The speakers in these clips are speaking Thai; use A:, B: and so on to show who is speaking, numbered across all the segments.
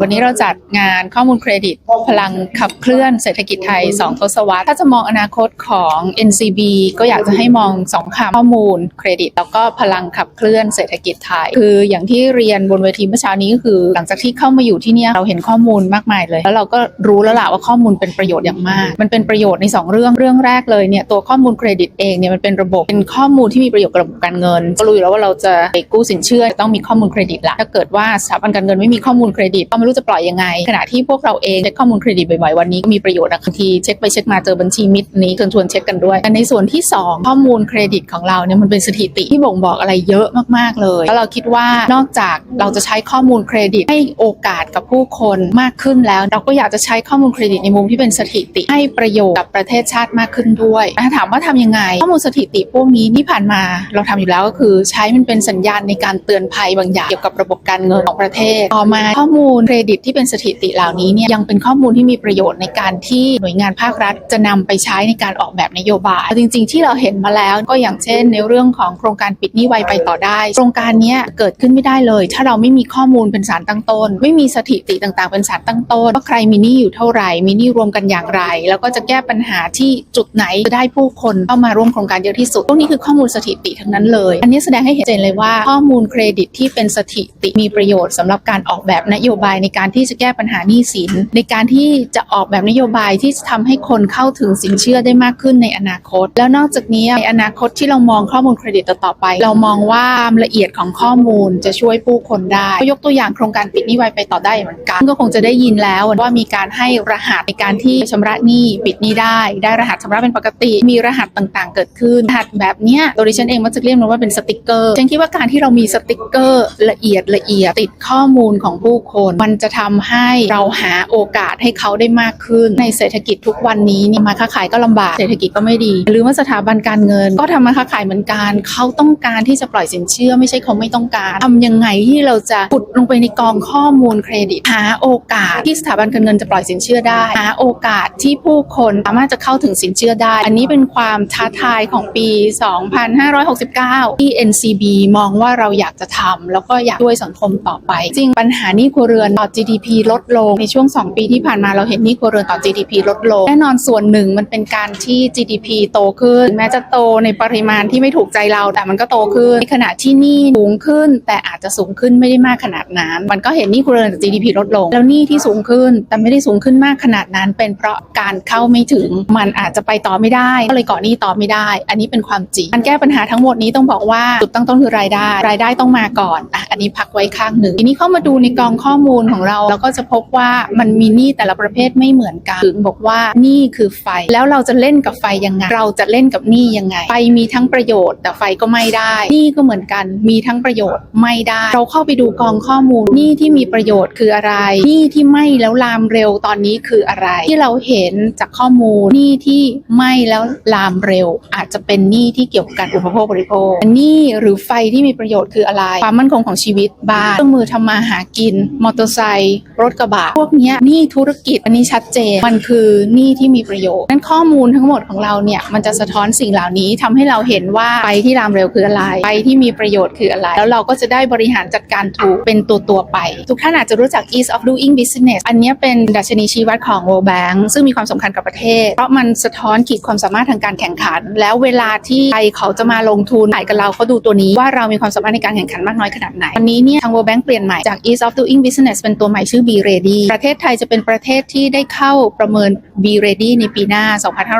A: วันนี้เราจัดงานข้อมูลเครดิต พลังขับเคลื่อนเศรษฐกิจไทย 2 ทศวรรษ ถ้าจะมองอนาคตของ NCB ก็อยากจะให้มอง 2คำข้อมูลเครดิต แล้วก็พลังขับเคลื่อนเศรษฐกิจไทย คืออย่างที่เรียนบนเวทีเมื่อเช้านี้ก็คือ หลังจากที่เข้ามาอยู่ที่นี่เราเห็นข้อมูลมากมายเลย แล้วเราก็รู้แล้วล่ะว่าข้อมูลเป็นประโยชน์อย่างมาก มันเป็นประโยชน์ใน 2 เรื่องเรื่องแรกเลยเนี่ยตัวข้อมูลเครดิตเองเนี่ยมันเป็นระบบเป็นข้อมูลที่มีประโยชน์กับระบบการเงิน ก็รู้อยู่แล้วว่าเราจะไปกู้สินเชื่อต้องมีข้อมูลเครดิตละถ้าเกิดว่าสถาบันการเงินไม่มีข้อมูลเครดิตก็ไม่รู้จะปล่อยยังไง ขณะที่พวกเราเองเช็คข้อมูลเครดิตบ่อยๆวันนี้ก็มีประโยชน์นะบางทีเช็คไปเช็คมาเจอบัญชีมิตรนี้ชิญชวนเช็คกันด้วยแต่ในส่วนที่ 2 ข้อมูลเครดิตของเราเนี่ยมันเป็นสถิติที่บ่งบอกอะไรเยอะมากๆเลย แล้วเราคิดว่านอกจากเราจะใช้ข้อมูลเครดิตให้โอกาสกับผู้คนมากขึ้นแล้ว เราก็อยากจะใช้ข้อมูลเครดิตในมุมที่เป็นสถิติให้ประโยชน์กับประเทศชาติมากขึ้นด้วยถ้าถามว่าทำยังไง ข้อมูลสถิติพวกนี้ที่ผ่านมาเราทำอยู่แล้วก็คือ ใช้มันเป็นสัญญาณในการเตือนภัยบางอย่างเกี่ยวกับระบบการเงินของประเทศ ต่อมาข้อมูลเครดิตที่เป็นสถิติเหล่านี้เนี่ยยังเป็นข้อมูลที่มีประโยชน์ในการที่หน่วยงานภาครัฐ จะนำไปใช้ในการออกแบบนโยบาย จริง ๆ ที่เราเห็นมาแล้วก็อย่างเช่น ในเรื่องของโครงการปิดหนี้ไวไปต่อได้ โครงการนี้เกิดขึ้นไม่ได้เลย ถ้าเราไม่มีข้อมูลเป็นสารตั้งต้น ไม่มีสถิติต่างๆ เป็นสารตั้งต้นว่าใครมีหนี้อยู่เท่าไหร่มีหนี้รวมกันอย่างไร แล้วก็จะแก้ปัญหาที่จุดไหนจะได้ผู้คนเข้ามาร่วมโครงการเยอะที่สุดพวกนี้คือข้อมูลสถิติทั้งนั้นเลย อันนี้แสดงให้เห็นเจนเลยว่าข้อมูลเครดิตที่เป็นสถิติมีประโยชน์สำหรับการออกแบบนโยบายในการที่จะแก้ปัญหาหนี้สิน ในการที่จะออกแบบนโยบายที่จะทำให้คนเข้าถึงสินเชื่อได้มากขึ้นในอนาคต แล้วนอกจากนี้ในอนาคตที่เรามองข้อมูลเครดิตต่อไป เรามองว่าความละเอียดของข้อมูลจะช่วยผู้คนได้ยกตัวอย่างโครงการปิดหนี้ไวไปต่อได้เหมือนกันก็คงจะได้ยินแล้วว่ามีการให้รหัสในการที่ชำระหนี้ปิดหนี้ได้ ได้รหัสชำระเป็นปกติ มีรหัสต่างๆ เกิดขึ้นรหัสแบบเนี้ยโดยดิฉันเองมักจะเรียกมันว่าเป็นสติกเกอร์ฉันคิดว่าการที่เรามีสติกเกอร์ละเอียดละเอียดติดข้อมูลของผู้คนมันจะทำให้เราหาโอกาสให้เขาได้มากขึ้น ในเศรษฐกิจทุกวันนี้นี่มาค้าขายก็ลำบากเศรษฐกิจก็ไม่ดี หรือว่าสถาบันการเงิน ก็ทำมาค้าขายเหมือนกันเขาต้องการที่จะปล่อยสินเชื่อ ไม่ใช่เขาไม่ต้องการทำยังไงที่เราจะขุดลงไปในกองข้อมูลเครดิตหาโอกาสที่สถาบันการเงินจะปล่อยสินเชื่อได้หาโอกาสที่ผู้คนสามารถจะเข้าถึงสินเชื่อได้ อันนี้เป็นความท้าทายของปี 2569 ที่ NCB มองว่าเราอยากจะทำแล้วก็อยากช่วยสังคมต่อไป จริงปัญหานี้ครัวเรือนต่อ GDP ลดลง ในช่วง 2 ปีที่ผ่านมาเราเห็นหนี้ครัวเรือนต่อ GDP ลดลง แน่นอนส่วนหนึ่งมันเป็นการที่ GDP โตขึ้น แม้จะโตในปริมาณที่ไม่ถูกใจเราแต่มันก็โตขึ้นในขณะที่หนี้สูงขึ้น แต่อาจจะสูงขึ้นไม่ได้มากขนาดนั้น มันก็เห็นหนี้ครัวเรือนต่อ GDP ลดลง แล้วหนี้ที่สูงขึ้น แต่ไม่ได้สูงขึ้นมากขนาดนั้น เป็นเพราะการเข้าไม่ถึงมันอาจจะไปต่อไม่ได้ก็เลยเกาะหนี้ต่อไม่ได้ อันนี้เป็นความจริงการแก้ปัญหาทั้งหมดนี้ต้องบอกว่าจุดตั้งต้นคือรายได้ รายได้ต้องมาก่อนอะอันนี้พักไว้ข้างหนึ่งทีนี้เข้ามาดูในกองข้อมูลของเราเราก็จะพบว่ามันมีหนี้แต่ละประเภทไม่เหมือนกันถึงบอกว่าหนี้คือไฟ แล้วเราจะเล่นกับไฟยังไง เราจะเล่นกับหนี้ยังไง ไฟมีทั้งประโยชน์ แต่ไฟก็ไม่ได้หนี้ก็เหมือนกัน มีทั้งประโยชน์ไม่ได้ เราเข้าไปดูกองข้อมูลหนี้ที่มีประโยชน์คืออะไรหนี้ที่ไหม่แล้วลามเร็วตอนนี้คืออะไร ที่เราเห็นจากข้อมูลหนี้ที่ไหม่แล้วลามเร็ว อาจจะเป็นหนี้ที่เกี่ยวกับการอุปโภคบริโภคหนี้หรือไฟที่มีประโยชน์คืออะไร ความมั่นคงของชีวิตบ้านเครื่องมือทำมาหากินมอเตอร์ไซค์รถกระบะพวกนี้หนี้ธุรกิจอันนี้ชัดเจนมันคือหนี้ที่มีประโยชน์นั้นข้อมูลทั้งหมดของเราเนี่ยมันจะสะท้อนสิ่งเหล่านี้ทำให้เราเห็นว่าไฟที่ลามเร็วคืออะไรไฟที่มีประโยชน์คืออะไร แล้วเราก็จะได้บริหารจัดการถูกเป็นตัวตัวไป ทุกท่านอาจจะรู้จัก ease of doing business อันนี้เป็นดัชนีชี้วัดของ World Bank ซึ่งมีความสำคัญกับประเทศ เพราะมันสะท้อนขีดความสามารถทางการแข่งขัน แล้วเวลาที่ใครเขาจะมาลงทุนขายกับเราเขาดูตัวนี้ว่าเรามีความสามารถในการแข่งขันมากน้อยขนาดไหนวันนี้เนี่ยทาง World Bank เปลี่ยนใหม่จาก ease of doing business เป็นตัวใหม่ชื่อ B-Ready ประเทศไทยจะเป็นประเทศที่ได้เข้าประเมิน B-Ready ในปีหน้า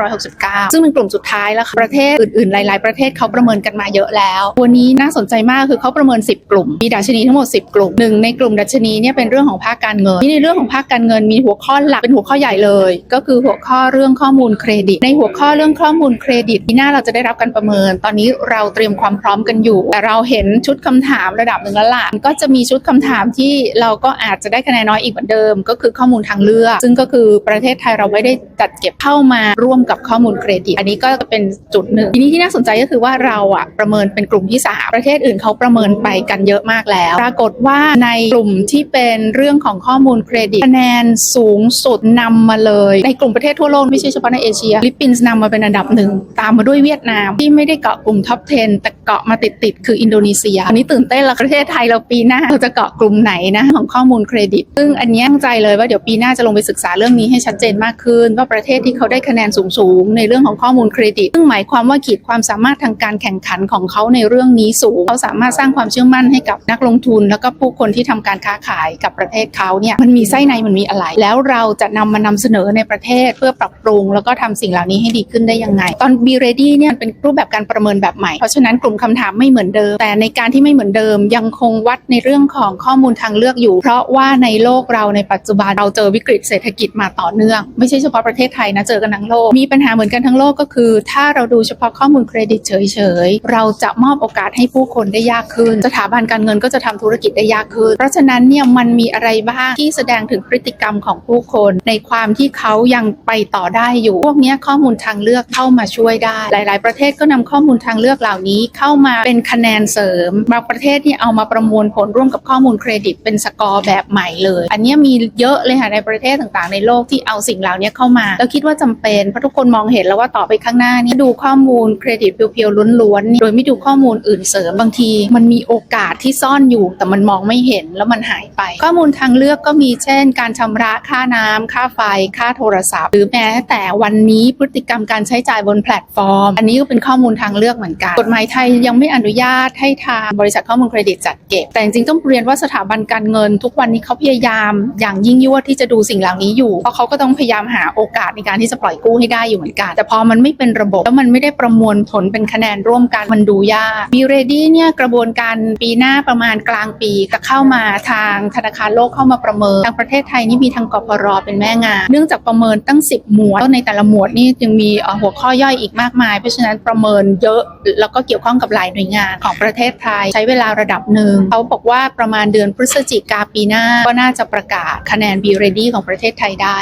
A: 2569 ซึ่งเป็นกลุ่มสุดท้ายแล้วค่ะประเทศอื่นๆ หลาย ๆ ประเทศเขาประเมินกันมาเยอะแล้ววันนี้น่าสนใจมากคือเขาประเมิน 10 กลุ่ม มีดัชนีทั้งหมด 10 กลุ่มหนึ่งในกลุ่มดัชนีเนี่ยเป็นเรื่องของภาคการเงินที่ในเรื่องของภาคการเงินมีหัวข้อหลักเป็นหัวข้อใหญ่เลย ก็คือหัวข้อเรื่องข้อมูลเครดิต ในหัวข้อเรื่องข้อมูลเครดิตปีหน้าเราจะได้รับการประเมิน ตอนนี้เราเตรียมความพร้อมกันอยู่ แต่เราเห็นชุดคำถามระดับหนึ่งแล้วล่ะก็จะมีชุดคำถามที่เราก็อาจอาจจะได้คะแนนน้อยอีกเหมือนเดิม ก็คือข้อมูลทางเลือก ซึ่งก็คือประเทศไทยเราไม่ได้จัดเก็บเข้ามาร่วมกับข้อมูลเครดิต อันนี้ก็เป็นจุดหนึ่งทีนี้ที่น่าสนใจก็คือว่าเราอะประเมินเป็นกลุ่มที่สามประเทศอื่นเขาประเมินไปกันเยอะมากแล้ว ปรากฏว่าในกลุ่มที่เป็นเรื่องของข้อมูลเครดิตคะแนนสูงสุดนำมาเลย ในกลุ่มประเทศทั่วโลกไม่ใช่เฉพาะในเอเชียฟิลิปปินส์นำมาเป็นอันดับหนึ่งตามมาด้วยเวียดนาม ที่ไม่ได้เกาะกลุ่มท็อป 10 แต่เกาะมาติดๆคืออินโดนีเซียอันนี้ตื่นเต้นล้วประเทศไทยเราปีหน้าเราจะเกาะกลุ่มไหนนะของข้อมูลเครดิต ซึ่งอันนี้ตั้งใจเลยว่าเดี๋ยวปีหน้าจะลงไปศึกษาเรื่องนี้ให้ชัดเจนมากขึ้น ว่าประเทศที่เขาได้คะแนนสูงๆในเรื่องของข้อมูลเครดิต ซึ่งหมายความว่าขีดความสามารถทางการแข่งขันของเขาในเรื่องนี้สูง เขาสามารถสร้างความเชื่อมั่นให้กับนักลงทุน แล้วก็ผู้คนที่ทำการค้าขายกับประเทศเขาเนี่ยมันมีไส้ในมันมีอะไร แล้วเราจะนำมานำเสนอในประเทศเพื่อปรับปรุง แล้วก็ทำสิ่งเหล่านี้ให้ดีขึ้นได้ยังไง ตอน Be Ready เนี่ยเป็นรูปแบบการประเมินแบบใหม่ เพราะฉะนั้นกลุ่มคำถามไม่เหมือนเดิม แต่ในการที่ไม่เหมือนเดิมยังคงวัดในเรื่องของข้อมูลทางเลือกอยู่ เพราะว่าในโลกเราในปัจจุบันเราเจอวิกฤตเศรษฐกิจมาต่อเนื่อง ไม่ใช่เฉพาะประเทศไทยนะเจอกันทั้งโลก มีปัญหาเหมือนกันทั้งโลกก็คือ ถ้าเราดูเฉพาะข้อมูลเครดิตเฉยๆ เราจะมอบโอกาสให้ผู้คนได้ยากขึ้น สถาบันการเงินก็จะทำธุรกิจได้ยากขึ้น เพราะฉะนั้นเนี่ยมันมีอะไรบ้างที่แสดงถึงพฤติกรรมของผู้คน ในความที่เขายังไปต่อได้อยู่ พวกนี้ข้อมูลทางเลือกเข้ามาช่วยได้ หลาย ๆ ประเทศก็นำข้อมูลทางเลือกเหล่านี้เข้ามาเป็นคะแนนเสริมบางประเทศนี่เอามาประมวลผลร่วมกับข้อมูลเครดิตเป็นสกอร์แบบใหม่เลย อันนี้มีเยอะเลยค่ะในประเทศต่างๆ ในโลกที่เอาสิ่งเหล่านี้เข้ามา แล้วคิดว่าจำเป็นเพราะทุกคนมองเห็นแล้วว่าต่อไปข้างหน้านี่ดูข้อมูลเครดิตเพียวๆล้วนๆโดยไม่ดูข้อมูลอื่นเสริมบางที มันมีโอกาสที่ซ่อนอยู่แต่มันมองไม่เห็นแล้วมันหายไป ข้อมูลทางเลือกก็มีเช่น การชำระค่าน้ำค่าไฟ ค่าโทรศัพท์ หรือแม้แต่วันนี้พฤติกรรมการใช้จ่ายบนแพลตฟอร์ม อันนี้ก็เป็นข้อมูลทางเลือกเหมือนกันกฎหมายไทยยังไม่อนุญาตให้ทางบริษัทข้อมูลเครดิตจัดเก็บ แต่จริงๆต้องเรียนว่าสถาบันการเงินทุกวันนี้เขาพยายามอย่างยิ่งยวดที่จะดูสิ่งเหล่านี้อยู่ เพราะเขาก็ต้องพยายามหาโอกาสในการที่จะปล่อยกู้ให้ได้อยู่เหมือนกัน แต่พอมันไม่เป็นระบบแล้วมันไม่ได้ประมวลผลเป็นคะแนนร่วมกันมันดูยาก b Ready เนี่ยกระบวนการปีหน้าประมาณกลางปีจะเข้ามาทางธนาคารโลกเข้ามาประเมินทางประเทศไทยนี่มีทางกปรเป็นแม่งาน เนื่องจากประเมินตั้ง 10 หมวดแล้วในแต่ละหมวดนี่ยังมีหัวข้อย่อยอีกมากมาย เพราะฉะนั้นประเมินเยอะแล้วก็เกี่ยวข้องกับหลายหน่วยงานของประเทศไทย ใช้เวลาระดับหนึ่งเขาบอกว่าประมาณเดือนพฤศจิกาปีหน้าก็น่าจะประกาศคะแนน B Ready ของประเทศไทยได้